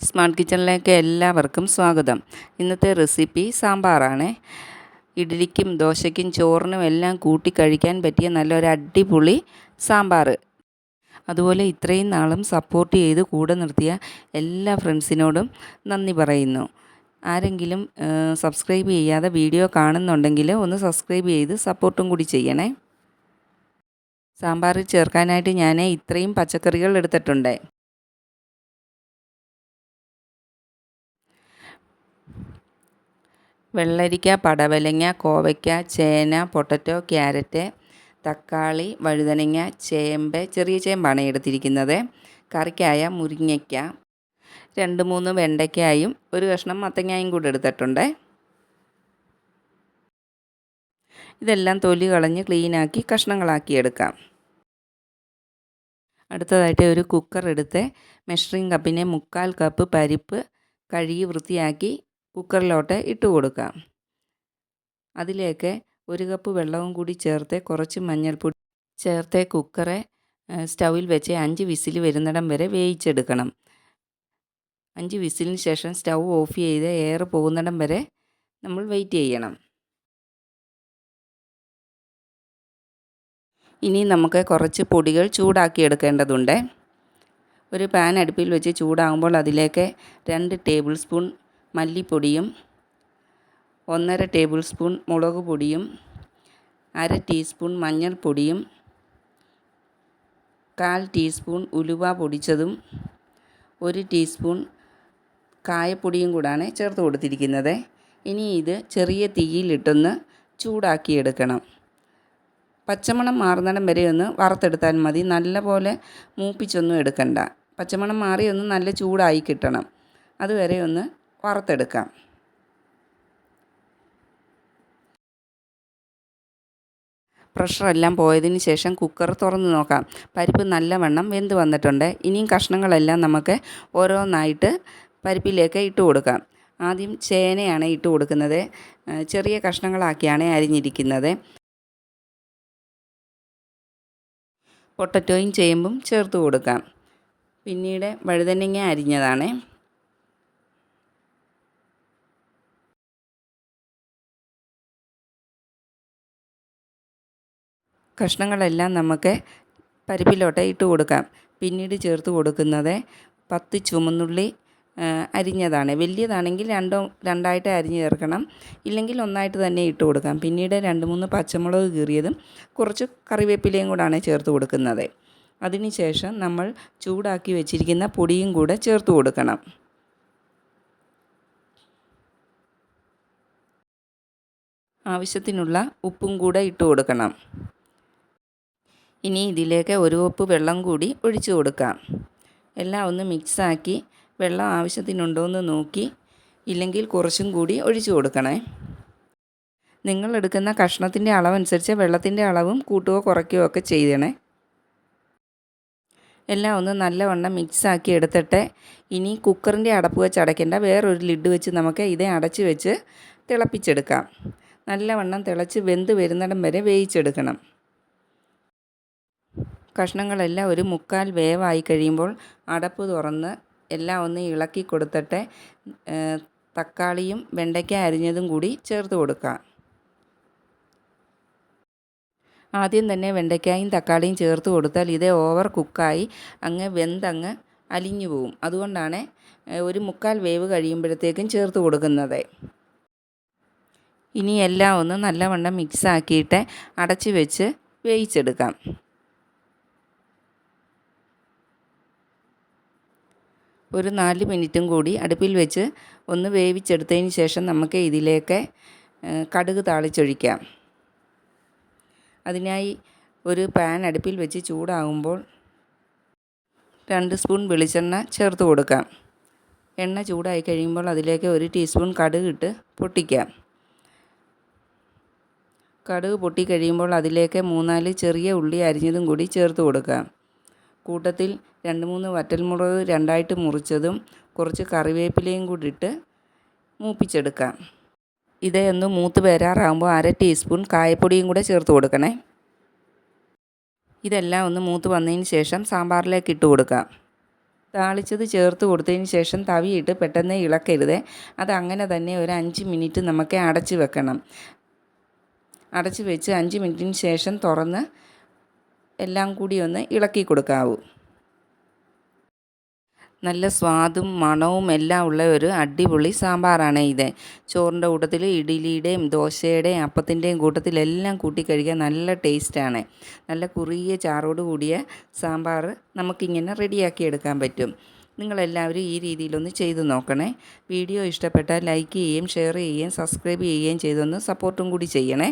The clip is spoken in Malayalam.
സ്മാർട്ട് കിച്ചണിലേക്ക് എല്ലാവർക്കും സ്വാഗതം. ഇന്നത്തെ റെസിപ്പി സാമ്പാറാണ്. ഇഡ്ഡലിക്കും ദോശയ്ക്കും ചോറിനും എല്ലാം കൂട്ടി കഴിക്കാൻ പറ്റിയ നല്ലൊരു അടിപൊളി സാമ്പാർ. അതുപോലെ ഇത്രയും നാളും സപ്പോർട്ട് ചെയ്ത് കൂടെ നിർത്തിയ എല്ലാ ഫ്രണ്ട്സിനോടും നന്ദി പറയുന്നു. ആരെങ്കിലും സബ്സ്ക്രൈബ് ചെയ്യാതെ വീഡിയോ കാണുന്നുണ്ടെങ്കിൽ ഒന്ന് സബ്സ്ക്രൈബ് ചെയ്ത് സപ്പോർട്ടും കൂടി ചെയ്യണേ. സാമ്പാറിൽ ചേർക്കാനായിട്ട് ഞാൻ ഇത്രയും പച്ചക്കറികൾ എടുത്തിട്ടുണ്ട്. വെള്ളരിക്ക പടവലങ്ങ കോവയ്ക്ക ചേന പൊട്ടറ്റോ ക്യാരറ്റ് തക്കാളി വഴുതനങ്ങ ചേമ്പ് ചെറിയ ചേമ്പാണ് എടുത്തിരിക്കുന്നത്. കറിക്കായ മുരിങ്ങയ്ക്ക രണ്ട് മൂന്ന് വെണ്ടയ്ക്കായും ഒരു കഷ്ണം മത്തങ്ങായും കൂടെ എടുത്തിട്ടുണ്ട്. ഇതെല്ലാം തൊലി കളഞ്ഞ് ക്ലീനാക്കി കഷ്ണങ്ങളാക്കി എടുക്കാം. അടുത്തതായിട്ട് ഒരു കുക്കർ എടുത്ത് മെഷറിംഗ് കപ്പിനെ മുക്കാൽ കപ്പ് പരിപ്പ് കഴുകി വൃത്തിയാക്കി കുക്കറിലോട്ട് ഇട്ട് കൊടുക്കാം. അതിലേക്ക് ഒരു കപ്പ് വെള്ളവും കൂടി ചേർത്ത് കുറച്ച് മഞ്ഞൾപ്പൊടി ചേർത്ത് കുക്കറെ സ്റ്റൗവിൽ വെച്ച് അഞ്ച് വിസിൽ വരുന്നിടം വരെ വേവിച്ചെടുക്കണം. അഞ്ച് വിസിലിന് ശേഷം സ്റ്റൗ ഓഫ് ചെയ്ത് എയർ പോകുന്നിടം വരെ നമ്മൾ വെയിറ്റ് ചെയ്യണം. ഇനി നമുക്ക് കുറച്ച് പൊടികൾ ചൂടാക്കി എടുക്കേണ്ടതുണ്ട്. ഒരു പാൻ അടുപ്പിൽ വെച്ച് ചൂടാകുമ്പോൾ അതിലേക്ക് രണ്ട് ടേബിൾ സ്പൂൺ മല്ലിപ്പൊടിയും ഒന്നര ടേബിൾ സ്പൂൺ മുളക് പൊടിയും അര ടീസ്പൂൺ മഞ്ഞൾപ്പൊടിയും കാൽ ടീസ്പൂൺ ഉലുവ പൊടിച്ചതും ഒരു ടീസ്പൂൺ കായപ്പൊടിയും കൂടാണ് ചേർത്ത് കൊടുത്തിരിക്കുന്നത്. ഇനി ഇത് ചെറിയ തീയിലിട്ടൊന്ന് ചൂടാക്കിയെടുക്കണം. പച്ചമണം മാറുന്നിടം വരെ ഒന്ന് വറുത്തെടുത്താൽ മതി. നല്ലപോലെ മൂപ്പിച്ചൊന്നും എടുക്കണ്ട. പച്ചമണം മാറി ഒന്ന് നല്ല ചൂടായി കിട്ടണം. അതുവരെ ഒന്ന് വറുത്തെടുക്കാം. പ്രഷറെല്ലാം പോയതിന് ശേഷം കുക്കർ തുറന്ന് നോക്കാം. പരിപ്പ് നല്ലവണ്ണം വെന്ത് വന്നിട്ടുണ്ട്. ഇനിയും കഷ്ണങ്ങളെല്ലാം നമുക്ക് ഓരോന്നായിട്ട് പരിപ്പിലേക്ക് ഇട്ട് കൊടുക്കാം. ആദ്യം ചേനയാണ് ഇട്ട് കൊടുക്കുന്നത്. ചെറിയ കഷ്ണങ്ങളാക്കിയാണ് അരിഞ്ഞിരിക്കുന്നത്. പൊട്ടറ്റോയും ചേമ്പും ചേർത്ത് കൊടുക്കാം. പിന്നീട് വഴുതനങ്ങ അരിഞ്ഞതാണ്. കഷ്ണങ്ങളെല്ലാം നമുക്ക് പരിപ്പിലോട്ട് ഇട്ട് കൊടുക്കാം. പിന്നീട് ചേർത്ത് കൊടുക്കുന്നത് പത്ത് ചുമന്നുള്ളി അരിഞ്ഞതാണ്. വലിയതാണെങ്കിൽ രണ്ടോ രണ്ടായിട്ട് അരിഞ്ഞ് ചേർക്കണം. ഇല്ലെങ്കിൽ ഒന്നായിട്ട് തന്നെ ഇട്ട് കൊടുക്കാം. പിന്നീട് രണ്ട് മൂന്ന് പച്ചമുളക് കീറിയതും കുറച്ച് കറിവേപ്പിലയും കൂടാണ് ചേർത്ത് കൊടുക്കുന്നത്. അതിനുശേഷം നമ്മൾ ചൂടാക്കി വെച്ചിരിക്കുന്ന പൊടിയും കൂടെ ചേർത്ത് കൊടുക്കണം. ആവശ്യത്തിനുള്ള ഉപ്പും കൂടെ ഇട്ട് കൊടുക്കണം. ഇനി ഇതിലേക്ക് ഒരു കപ്പ് വെള്ളം കൂടി ഒഴിച്ചു കൊടുക്കാം. എല്ലാം ഒന്ന് മിക്സാക്കി വെള്ളം ആവശ്യത്തിനുണ്ടോ എന്ന് നോക്കി ഇല്ലെങ്കിൽ കുറച്ചും കൂടി ഒഴിച്ചു കൊടുക്കണേ. നിങ്ങൾ എടുക്കുന്ന കഷ്ണത്തിന്റെ അളവനുസരിച്ച് വെള്ളത്തിന്റെ അളവും കൂട്ടുകയോ കുറയ്ക്കുകയോ ഒക്കെ ചെയ്യണേ. എല്ലാം ഒന്ന് നല്ലവണ്ണം മിക്സാക്കി എടുത്തിട്ട് ഇനി കുക്കറിന്റെ അടപ്പ് വെച്ച് അടയ്ക്കേണ്ട വേറൊരു ലിഡ് വെച്ച് നമുക്ക് ഇതേ അടച്ച് വെച്ച് തിളപ്പിച്ചെടുക്കാം. നല്ലവണ്ണം തിളച്ച് വെന്ത് വരുന്നിടം വരെ വേവിച്ചെടുക്കണം. കഷ്ണങ്ങളെല്ലാം ഒരു മുക്കാൽ വേവായി കഴിയുമ്പോൾ അടപ്പ് തുറന്ന് എല്ലാം ഒന്ന് ഇളക്കി കൊടുത്തിട്ട് തക്കാളിയും വെണ്ടയ്ക്ക അരിഞ്ഞതും കൂടി ചേർത്ത് കൊടുക്കുക. ആദ്യം തന്നെ വെണ്ടയ്ക്കായും തക്കാളിയും ചേർത്ത് കൊടുത്താൽ ഇത് ഓവർ കുക്കായി അങ്ങ് വെന്തങ്ങ് അലിഞ്ഞു പോവും. അതുകൊണ്ടാണ് ഒരു മുക്കാൽ വേവ് കഴിയുമ്പോഴത്തേക്കും ചേർത്ത് കൊടുക്കുന്നത്. ഇനി എല്ലാം ഒന്ന് നല്ലവണ്ണം മിക്സ് ആക്കിയിട്ട് അടച്ച് വെച്ച് വേവിച്ചെടുക്കാം. ഒരു നാല് മിനിറ്റും കൂടി അടുപ്പിൽ വെച്ച് ഒന്ന് വേവിച്ചെടുത്തതിന് ശേഷം നമുക്ക് ഇതിലേക്ക് കടുക് താളിച്ചൊഴിക്കാം. അതിനായി ഒരു പാൻ അടുപ്പിൽ വെച്ച് ചൂടാകുമ്പോൾ രണ്ട് സ്പൂൺ വെളിച്ചെണ്ണ ചേർത്ത് കൊടുക്കാം. എണ്ണ ചൂടായി കഴിയുമ്പോൾ അതിലേക്ക് ഒരു ടീസ്പൂൺ കടുക് ഇട്ട് പൊട്ടിക്കാം. കടുക് പൊട്ടി കഴിയുമ്പോൾ അതിലേക്ക് മൂന്നാൽ ചെറിയ ഉള്ളി അരിഞ്ഞതും കൂടി ചേർത്ത് കൊടുക്കാം. കൂട്ടത്തിൽ രണ്ട് മൂന്ന് വറ്റൽമുളക് രണ്ടായിട്ട് മുറിച്ചതും കുറച്ച് കറിവേപ്പിലയും കൂടി ഇട്ട് മൂപ്പിച്ചെടുക്കാം ഇതൊന്ന് മൂത്ത് വരാറാകുമ്പോൾ അര ടീസ്പൂൺ കായപ്പൊടിയും കൂടെ ചേർത്ത് കൊടുക്കണേ. ഇതെല്ലാം ഒന്ന് മൂത്ത് വന്നതിന് ശേഷം സാമ്പാറിലേക്ക് ഇട്ട് കൊടുക്കാം. താളിച്ചത് ചേർത്ത് കൊടുത്തതിന് ശേഷം തവിയിട്ട് പെട്ടെന്ന് ഇളക്കരുത്. അത് അങ്ങനെ തന്നെ ഒരു അഞ്ച് മിനിറ്റ് നമുക്ക് അടച്ച് വെക്കണം. അടച്ച് വെച്ച് അഞ്ച് മിനിറ്റിന് ശേഷം തുറന്ന് എല്ലാം കൂടി ഒന്ന് ഇളക്കി കൊടുക്കാവൂ. നല്ല സ്വാദും മണവും എല്ലാം ഉള്ള ഒരു അടിപൊളി സാമ്പാറാണ് ഇത്. ചോറിന്റെ കൂട്ടത്തിൽ ഇഡ്ഡലിയുടെയും ദോശയുടെയും അപ്പത്തിന്റെയും കൂട്ടത്തിലെല്ലാം കൂട്ടി കഴിക്കാൻ നല്ല ടേസ്റ്റാണ്. നല്ല കുറിയ ചാറോട് കൂടിയ സാമ്പാർ നമുക്കിങ്ങനെ റെഡിയാക്കി എടുക്കാൻ പറ്റും. നിങ്ങളെല്ലാവരും ഈ രീതിയിലൊന്ന് ചെയ്ത് നോക്കണേ. വീഡിയോ ഇഷ്ടപ്പെട്ടാൽ ലൈക്ക് ചെയ്യുകയും ഷെയർ ചെയ്യുകയും സബ്സ്ക്രൈബ് ചെയ്യുകയും ചെയ്തൊന്ന് സപ്പോർട്ടും കൂടി ചെയ്യണേ.